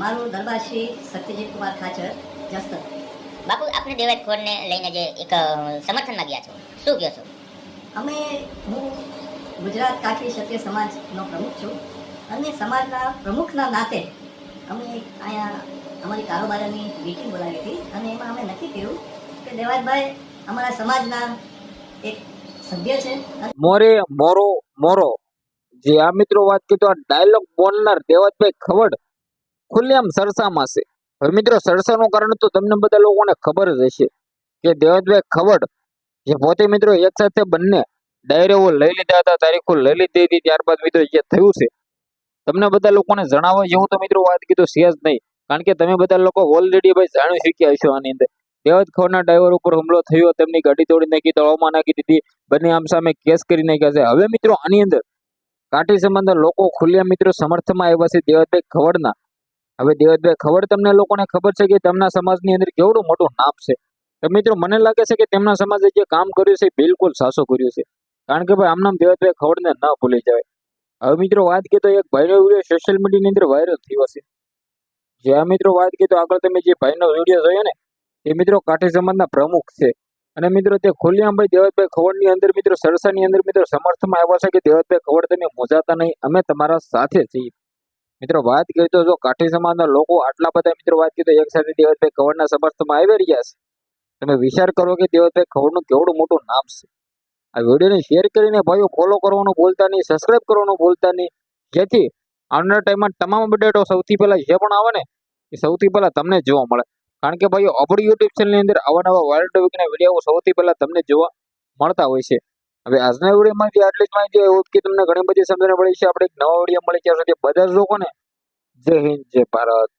મારું દરબાર શ્રી સત્યજીત કુમાર ખાચર. જસ્તર બાપુ આપણે દેવાયત ખોરને લઈને જે એક સમર્થનમાં ગયા છો. શું કહો છો? અમે હું ગુજરાત કાઠી ક્ષત્રિય સમાજનો પ્રમુખ છું. અને સમાજના પ્રમુખના નાતે અમે અહીંયા અમારી કારોબારની મીટિંગ બોલાવી હતી. અને એમાં અમે નક્કી કર્યું કે દેવાજભાઈ અમારા સમાજના એક સભ્ય છે. મોરે મોરો મોરો. જે આ મિત્રો વાત કરતો આ ડાયલોગ બોલનાર દેવાજભાઈ ખવડ ખુલ્લેઆમ સરસામાં છે. હવે મિત્રો સરસાનું કારણ તો તમને બધા લોકોને ખબર જ હશે કે દેવતભાઈ ખવડ જે પોતે મિત્રો એક સાથે બંને ડાયરેઓ લઈ લીધા હતા, તારીખો લઈ લીધી હતી, ત્યારબાદ મિત્રો જે થયું છે, તમને બધા લોકોને જણાવવા જેવું તો મિત્રો વાત કીધું છે જ નહીં. કારણ કે તમે બધા લોકો ઓલરેડી ભાઈ જાણી શક્યા હશો આની અંદર. દેવત ખવડના ડ્રાઈવર ઉપર હુમલો થયો, તેમની ગાડી તોડી નાખી, તળાવમાં નાખી દીધી, બંને આમ સામે કેસ કરી નાખ્યા છે. હવે મિત્રો આની અંદર કાઠી સંબંધના લોકો ખુલ્લા મિત્રો સમર્થમાં આવ્યા છે દેવતભાઈ ખવડના. હવે દેવતભાઈ ખબર તમને લોકોને ખબર છે કે તેમના સમાજની અંદર કેવડું મોટું નામ છે? તો મિત્રો, મને લાગે છે કે તેમના સમાજે જે કામ કર્યું છે બિલકુલ સાસો કર્યું છે. કારણ કે ભાઈ, આમનામ દેવતભાઈ ખવડને ન ભૂલી જાય. હવે મિત્રો, વાત કરીએ તો એક ભાઈનો વીડિયો સોશિયલ મીડિયાની અંદર વાયરલ થયો છે. જે આ મિત્રો, વાત કરીએ તો આગળ તમે જે ભાઈનો વીડિયો જોયો ને, એ મિત્રો કાઠી સમાજના પ્રમુખ છે. અને મિત્રો, તે ખુલ્લામભાઈ દેવતભાઈ ખવડની અંદર, મિત્રો, સરસાની અંદર, મિત્રો સમર્થમાં આવ્યા છે કે દેવતભાઈ ખવડ તમે મોજાતા નહીં. અમે તમારા સાથે છીએ. મિત્રો, વાત કરી તો જો કાઠી સમાજના લોકો આટલા બધા મિત્રો, વાત કરી તો એક સાથે દેવતભાઈ ખવડના સમર્થમાં આવી રહ્યા છે. તમે વિચાર કરો કે દેવતભાઈ ખવડનું કેવડું મોટું નામ છે. આ વિડીયોને શેર કરીને ભાઈઓ ફોલો કરવાનું ભૂલતા નહીં સબસ્ક્રાઇબ કરવાનું ભૂલતા નહીં. જેથી આવનારા ટાઈમમાં તમામ અપડેટો સૌથી પહેલા જે પણ આવે ને, એ સૌથી પહેલા તમને જોવા મળે. કારણ કે ભાઈઓ આપણી યુટ્યુબ ચેનલની અંદર આવા નવા વાયરલ ટોપિકના વીડિયો સૌથી પહેલાં તમને જોવા મળતા હોય છે. હવે આજના વિડીયોમાંથી આટલી જ માહિતી હોય કે તમને ઘણી બધી સમજણ પડી છે. આપણે એક નવા વીડિયો મળી ત્યાં સુધી બધા જ લોકોને જય હિન્દ, જય ભારત.